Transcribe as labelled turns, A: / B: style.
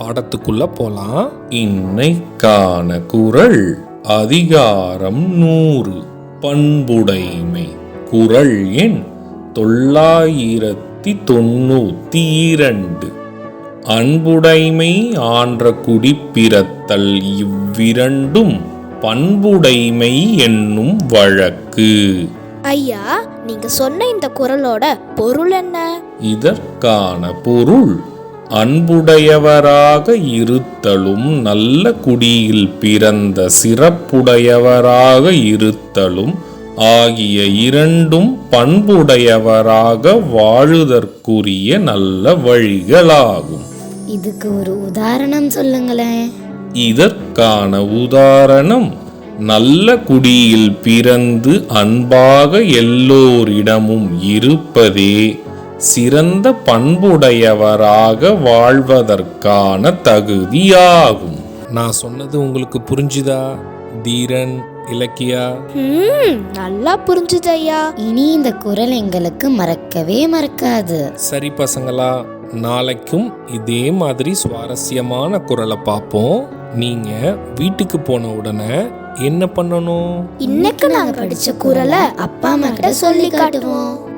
A: பாடத்துக்குள்ள போலாம் இன்னைக்கான குரல் அதிகாரம் நூறு பண்புடைமை குரல் எண் தொள்ளாயிரத்தி தொண்ணூத்தி இரண்டு அன்புடைமை ஆன்ற குடிப்பிறத்தல் இவ்விரண்டும் பண்புடைமை என்னும் வழக்கு
B: ஐயா நீங்க சொன்ன இந்த குரலோட பொருள் என்ன
A: இதற்கான பொருள் அன்புடையவராக இருத்தலும் நல்ல குடியில் பிறந்த சிறப்புடையவராக இருத்தலும் ஆகிய இரண்டும் பண்புடையவராக வாழுதற்குரிய நல்ல வழிகளாகும்
B: இதுக்கு ஒரு உதாரணம் சொல்லுங்களேன்
A: இதற்கான உதாரணம் நல்ல குடியில் பிறந்து அன்பாக எல்லோரிடமும் இருப்பதே சிறந்த பண்புடையவராக வாழ்வதற்கான தகுதியாகும் நான் சொன்னது உங்களுக்கு புரிஞ்சுதா தீரன் இலக்கியா
B: நல்லா புரிஞ்சுதையா இனி இந்த குரல் எங்களுக்கு மறக்கவே மறக்காது
A: சரி பசங்களா நாளைக்கும் இதே மாதிரி சுவாரஸ்யமான குரலை பார்ப்போம் நீங்க வீட்டுக்கு போன உடனே என்ன பண்ணணும்
B: இன்னைக்கு நாங்க படிச்ச குரலை அப்பா அம்மா கிட்ட சொல்லி காட்டுவோம்